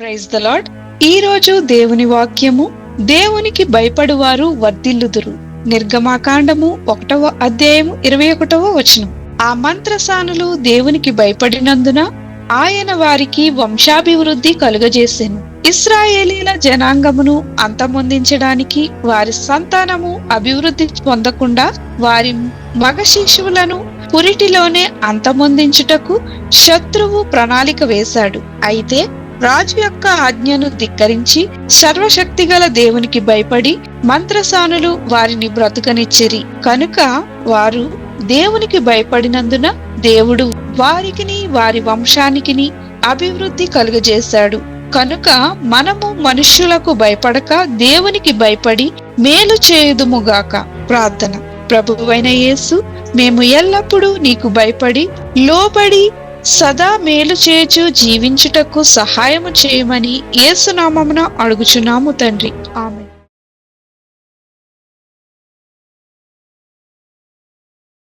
Praise the lord ఈ రోజు దేవుని వాక్యము దేవునికి భయపడువారు వర్ధిల్లుదురు. నిర్గమాకాండము ఒకటవ అధ్యాయము ఇరవై ఒకటవ వచనం. ఆ మంత్రసానులు దేవునికి భయపడినందున ఆయన వారికి వంశాభివృద్ధి కలుగజేసెను. ఇస్రాయేలీల జనాంగమును అంతమొందించడానికి వారి సంతానము అభివృద్ధి పొందకుండా వారి మగ శిశువులను పురిటిలోనే అంతమొందించుటకు శత్రువు ప్రణాళిక వేశాడు. అయితే రాజు యొక్క ఆజ్ఞను ధిక్కరించి సర్వశక్తిగల దేవునికి భయపడి మంత్రసానులు వారిని బ్రతుకనిచ్చిరి. కనుక వారు దేవునికి భయపడినందున దేవుడు వారికిని వారి వంశానికిని అభివృద్ధి కలుగజేశాడు. కనుక మనము మనుష్యులకు భయపడక దేవునికి భయపడి మేలు చేయుదుముగాక ప్రార్థన. ప్రభువైన యేసు మేము ఎల్లప్పుడూ నీకు భయపడి లోబడి సదా మేలు చేచు జీవించుటకు సహాయము చేయమని ఏసునామమున అడుగుచున్నాము తండ్రి. ఆమె